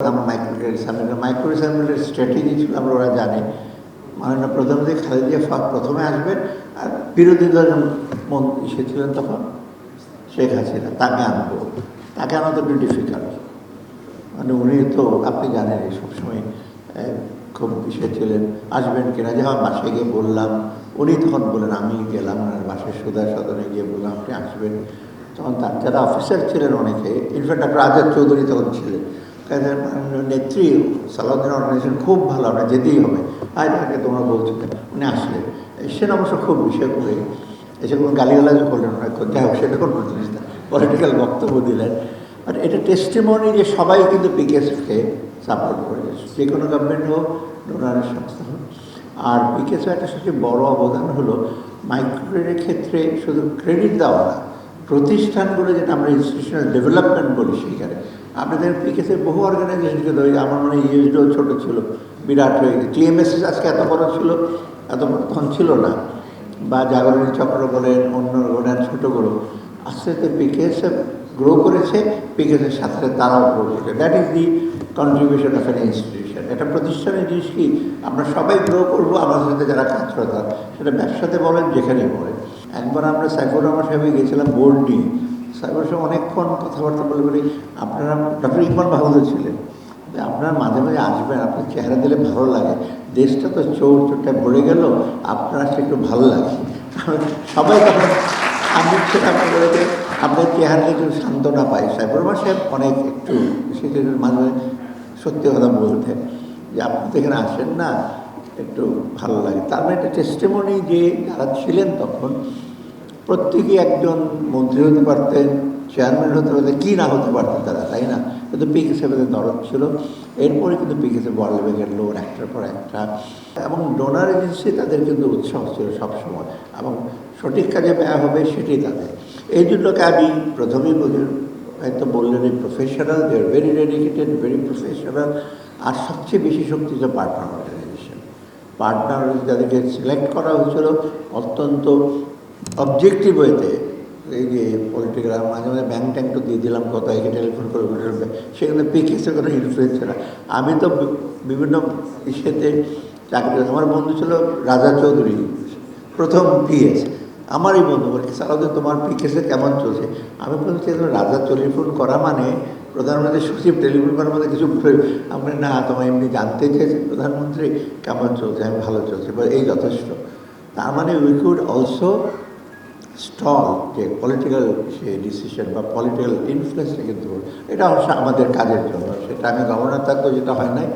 আমরা micro credit summit micro সামিটের strategy ছিল, আমরা ওরা জানে। মাননীয় প্রধানমন্ত্রী খালেদা ফা প্রথমে আসবেন আর বিরোধী দলের মন্ত্রী সে ছিলেন তখন শেখ হাসিনা, তাকে আনব। তাকে আনা তো একটু ডিফিকাল্ট মানে উনি তো, আপনি জানেন সবসময় খুব বিষয় ছিলেন। আসবেন কিনা, যে আমার বাসায় গিয়ে বললাম। উনি তখন বলেন আমি গেলাম ওনার বাসায় সুদা সদনে গিয়ে বললাম, আপনি আসবেন। তখন তার যারা অফিসার ছিলেন অনেকে ইনফ্যাক্ট আপনার আজাদ চৌধুরী তখন ছিলেন। মাননীয় নেত্রী সালাউদ্দিন অর্গানাইজেশন খুব ভালো আপনার যেতেই হবে। আজ তাকে তোমরা বলছো উনি আসলেন। এসেছেন অবশ্য খুব বিষয় করে এসে কোনো গালিগালাজও করলেন না। যাই হোক, সেটা কোনো জিনিস না পলিটিক্যাল বক্তব্য দিলেন। বাট এটা টেস্টিমনি যে সবাই কিন্তু পিকেএসকে সাপোর্ট করে যে কোনো গভর্নমেন্ট হোক ডোনারের সংস্থা হোক। আর পিকেএসও একটা সবচেয়ে বড় অবদান হলো মাইক্রোক্রেডিটের ক্ষেত্রে শুধু ক্রেডিট দেওয়া না, প্রতিষ্ঠানগুলো যেটা আমরা ইনস্টিটিউশনাল ডেভেলপমেন্ট বলি সেইখানে আপনাদের পিকেসে বহু অর্গানাইজেশন ছিল ওই আমার মনে ইউএসডিও ছোটো ছিল, বিরাট হয়ে গেছে। টিএমএসএস আজকে এত বড় ছিল, এত বড় তখন ছিল না। বা জাগরণী চক্র বলেন, অন্য বলেন ছোটোগুলো আস্তে আস্তে পিকেএসএ গ্রো করেছে পিকেসের সাথে সাথে তারাও গ্রো করেছে। That is the contribution of an institution এটা প্রতিষ্ঠানের জিনিস কি? আমরা সবাই গ্রো করব আমার সাথে যারা কাজ করে সেটা ব্যবসাতে বলেন, যেখানেই বলেন। একবার আমরা সাইফুর রহমান সাহেবে গিয়েছিলাম বোর্ড নিয়ে। সাইফুর সঙ্গে অনেকক্ষণ কথাবার্তা বলে বলি আপনারা ডক্টর ইকবাল বাহাদুর ছিলেন। আপনার মাঝে মাঝে আসবেন, আপনার চেহারা দিলে ভালো লাগে। দেশটা তো চোর চোরটা ভরে গেল, আপনার আসলে একটু ভালো লাগে। সবাই তখন আমি সেটা যে আপনার চেহারা একটু সান্ত্বনা পাই। রহমান সাহেব অনেক একটু সেটা মাঝে মাঝে সত্যি কথা বলতেন যে, আপনি তো এখানে আসেন না, একটু ভালো লাগে। তার মানে একটা টেস্টেমনি যে যারা ছিলেন তখন প্রত্যেকেই একজন মন্ত্রী হতে পারতেন চেয়ারম্যান হতে পারতেন, কী না হতে পারতেন তারা, তাই না? কিন্তু পিক হিসেবে দরদ ছিল। এরপরে কিন্তু পিক হিসেবে ওয়ার্ল্ড লোন একটার পর একটা। এবং ডোনার এজেন্সি তাদের কিন্তু উৎসাহ ছিল সবসময়। এবং সঠিক কাজে ব্যয় হবে সেটি তাদের। এই জন্যকে আমি প্রথমেই বলি, হয়তো বললেন এই professional they are very dedicated very professional আর সবচেয়ে বেশি শক্তি হচ্ছে পার্টনার অর্গানাইজেশন পার্টনার যাদেরকে সিলেক্ট করা হয়েছিল, অত্যন্ত অবজেক্টিভ ওয়েতে এই যে পলিটিক্যাল মাঝে মাঝে ব্যাংক ট্যাঙ্ক তো দিয়ে দিলাম কত একে টেলিফোন করে সেখানে পিকেসে কোনো ইনফ্লুয়েন্স না। আমি তো বিভিন্ন ইসেতে চাকরি। আমার বন্ধু ছিল রাজা চৌধুরী, প্রথম পিএস। আমারই বন্ধু বলে সারাদিন তোমার পিকেসে কেমন চলছে? আমি বলছি রাজা টেলিফোন করা মানে প্রধানমন্ত্রী সচিব টেলিফোন করার মধ্যে কিছু আমি না তোমার এমনি জানতে চেয়েছে প্রধানমন্ত্রী, কেমন চলছে? আমি ভালো চলছে। এই যথেষ্ট। তার মানে উই কুড অলসো স্টল, যে পলিটিক্যাল সে ডিসিশন বা পলিটিক্যাল ইনফ্লুয়েন্সটা কিন্তু এটা অবশ্য আমাদের কাজের জন্য। সেটা আমি গভর্নর থাকব, যেটা হয় নাই।